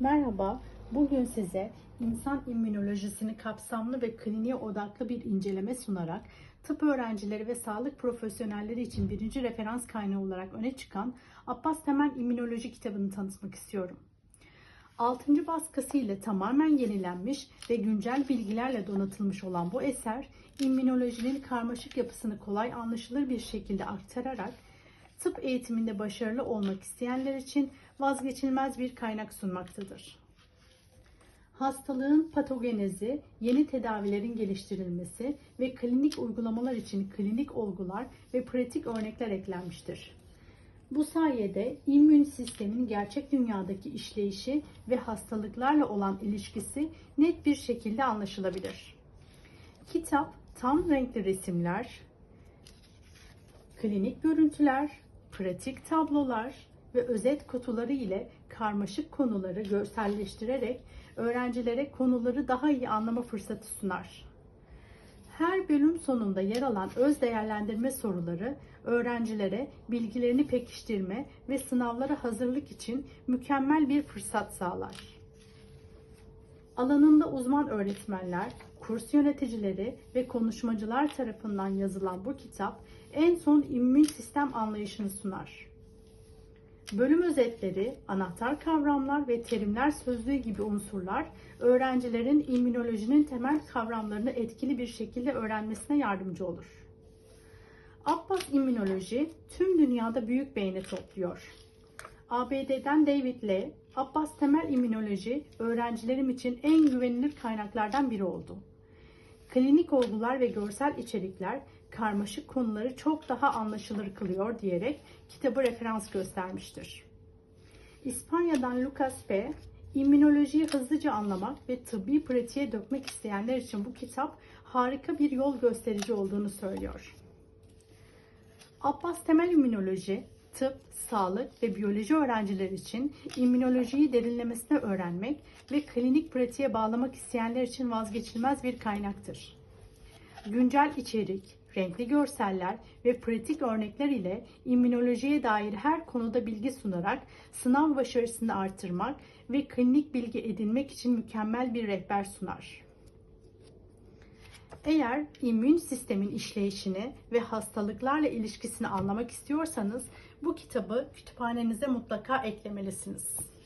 Merhaba, bugün size insan immünolojisini kapsamlı ve kliniğe odaklı bir inceleme sunarak tıp öğrencileri ve sağlık profesyonelleri için birinci referans kaynağı olarak öne çıkan Abbas Temel İmmünoloji kitabını tanıtmak istiyorum. 6. baskısı ile tamamen yenilenmiş ve güncel bilgilerle donatılmış olan bu eser, immünolojinin karmaşık yapısını kolay anlaşılır bir şekilde aktararak tıp eğitiminde başarılı olmak isteyenler için vazgeçilmez bir kaynak sunmaktadır. Hastalığın patogenezi, yeni tedavilerin geliştirilmesi ve klinik uygulamalar için klinik olgular ve pratik örnekler eklenmiştir. Bu sayede immün sistemin gerçek dünyadaki işleyişi ve hastalıklarla olan ilişkisi net bir şekilde anlaşılabilir. Kitap tam renkli resimler, klinik görüntüler, pratik tablolar ve özet kutuları ile karmaşık konuları görselleştirerek öğrencilere konuları daha iyi anlama fırsatı sunar. Her bölüm sonunda yer alan öz değerlendirme soruları öğrencilere bilgilerini pekiştirme ve sınavlara hazırlık için mükemmel bir fırsat sağlar. Alanında uzman öğretmenler, kurs yöneticileri ve konuşmacılar tarafından yazılan bu kitap en son immün sistem anlayışını sunar. Bölüm özetleri, anahtar kavramlar ve terimler sözlüğü gibi unsurlar öğrencilerin immünolojinin temel kavramlarını etkili bir şekilde öğrenmesine yardımcı olur. Abbas İmmünoloji tüm dünyada büyük beğeni topluyor. ABD'den David Lee, Abbas Temel İmmünoloji öğrencilerim için en güvenilir kaynaklardan biri oldu. Klinik olgular ve görsel içerikler karmaşık konuları çok daha anlaşılır kılıyor diyerek kitabı referans göstermiştir. İspanya'dan Lucas P. İmmünolojiyi hızlıca anlamak ve tıbbi pratiğe dökmek isteyenler için bu kitap harika bir yol gösterici olduğunu söylüyor. Abbas Temel İmmünoloji, tıp, sağlık ve biyoloji öğrencileri için immünolojiyi derinlemesine öğrenmek ve klinik pratiğe bağlamak isteyenler için vazgeçilmez bir kaynaktır. Güncel içerik, renkli görseller ve pratik örnekler ile immünolojiye dair her konuda bilgi sunarak sınav başarısını artırmak ve klinik bilgi edinmek için mükemmel bir rehber sunar. Eğer immün sistemin işleyişini ve hastalıklarla ilişkisini anlamak istiyorsanız bu kitabı kütüphanenize mutlaka eklemelisiniz.